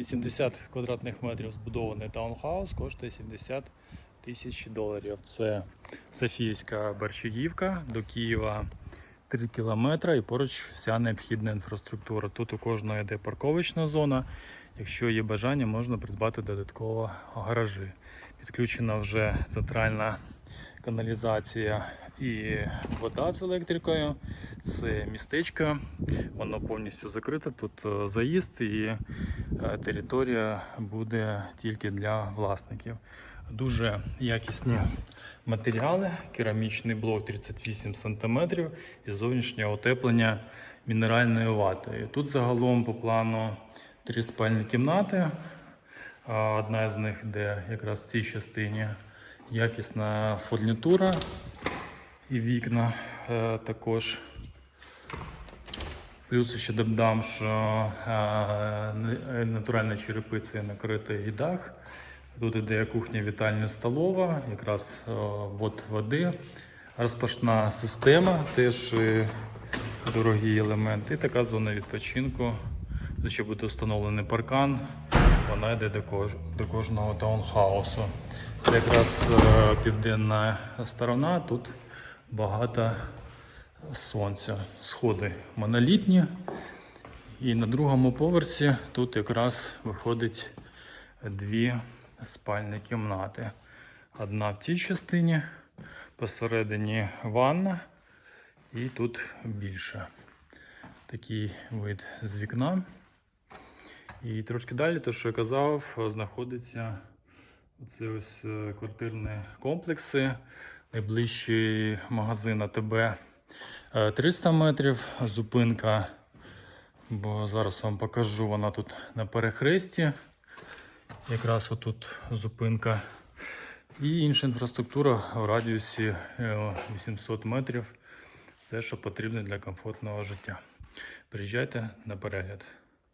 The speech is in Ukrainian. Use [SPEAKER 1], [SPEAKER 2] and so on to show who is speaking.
[SPEAKER 1] 80 квадратних метрів збудований таунхаус коштує 70 тисяч доларів. Це Софіївська Борщагівка до Києва 3 кілометри і поруч вся необхідна інфраструктура. Тут у кожного йде парковочна зона. Якщо є бажання, можна придбати додатково гаражі. Підключена вже центральна каналізація і вода з електрикою. Це містечко, воно повністю закрите. Тут е, заїзд і е, територія буде тільки для власників. Дуже якісні матеріали, керамічний блок 38 см і зовнішнє утеплення мінеральною ватою. Тут загалом по плану три спальні кімнати. Одна з них, де якраз в цій частині якісна фурнітура і вікна е, також. Плюс ще додам, що е, не- натуральною черепицею накритий і дах. Тут іде кухня, вітальня, столова, якраз е, вод води, розпашна система, теж е, дорогі елементи. І така зона відпочинку. Тут ще буде встановлений паркан. Вона йде до, кож... до кожного таунхаусу. Це якраз е, південна сторона. Тут багато сонця. Сходи монолітні. І на другому поверсі тут якраз виходить дві спальні кімнати. Одна в цій частині, посередині ванна, і тут більше. Такий вид з вікна. І трошки далі, то що я казав, знаходиться оце ось е, квартирні комплекси. Найближчий магазин АТБ е, 300 метрів, зупинка, бо зараз вам покажу, вона тут на перехресті. Якраз отут зупинка. І інша інфраструктура в радіусі е, 800 метрів. Все, що потрібно для комфортного життя. Приїжджайте на перегляд.